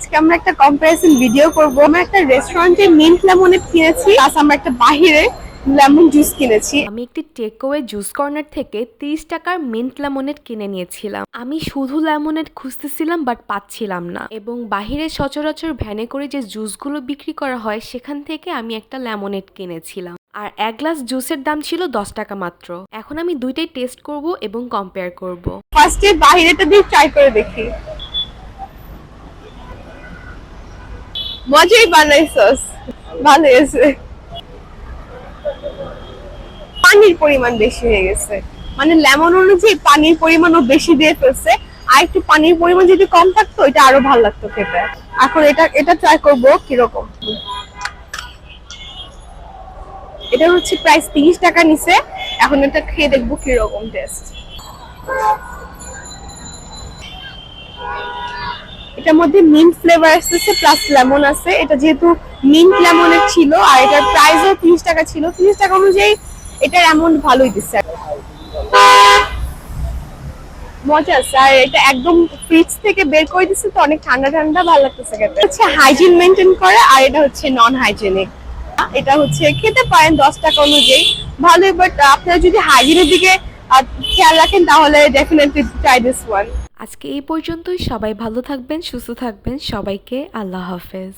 আজকে আমরা একটা কম্পারিজন ভিডিও করব। আমরা একটা রেস্টুরেন্টে মিন্ট লেমনেড কিনেছি প্লাস আমরা একটা বাহিরে লেমন জুস কিনেছি। আমি একটি টেকওয়ে জুস কর্নার থেকে 30 টাকার মিন্ট লেমনেট কিনে নিয়েছিলাম। আমি শুধু লেমনেড খুঁজতেছিলাম বাট পাচ্ছিলাম না। এবং বাহিরে সচরাচর ভ্যানে করে যে জুসগুলো বিক্রি করা হয় সেখান থেকে আমি একটা লেমনেড কিনেছিলাম। আর এক গ্লাস জুসের দাম ছিল দশ টাকা মাত্র। এখন আমি দুইটাই টেস্ট করব এবং কম্পেয়ার করব। ফার্স্টে বাহিরেটা দিয়ে ট্রাই করে দেখি। মজাই বানাইছস ভালো হয়েছে পানির পরিমাণ বেশি হয়ে গেছে। মানে লেমন অনুযায়ী পানির পরিমাণও বেশি দিয়ে ফেলছে। আর একটু পানির পরিমাণ যদি কম থাকতো, এটা আরও ভালো লাগতো খেতে। এখন এটা এটা ট্রাই করব কীরকম। এটা হচ্ছে প্রাইস তিরিশ টাকা নিছে। এখন এটা খেয়ে দেখব কীরকম টেস্ট এটার মধ্যে মিন্ট ফ্লেভার আসতেছে প্লাস লেমন আছে। এটা যেহেতু মিন্ট লেমনের ছিল, আর এটার প্রাইসও তিরিশ টাকা ছিল। তিরিশ টাকা অনুযায়ী এটার অ্যামাউন্ট ভালোই দিচ্ছে। মজা আছে। আর এটা একদম ফ্রিজ থেকে বের করে দিচ্ছে তো, অনেক ঠান্ডা ঠান্ডা, ভালো লাগতেছে খেতে। হচ্ছে হাইজিন মেনটেন করে, আর এটা হচ্ছে নন হাইজেনিক এটা হচ্ছে খেতে পারেন দশ টাকা অনুযায়ী। ভালোই বাট আপনারা যদি হাইজিনের দিকে খেয়াল রাখেন, তাহলে ডেফিনেটলি ট্রাই দিস ওয়ান আজকে এই পর্যন্তই। সবাই ভালো থাকবেন সুস্থ থাকবেন। সবাইকে আল্লাহ হাফেজ।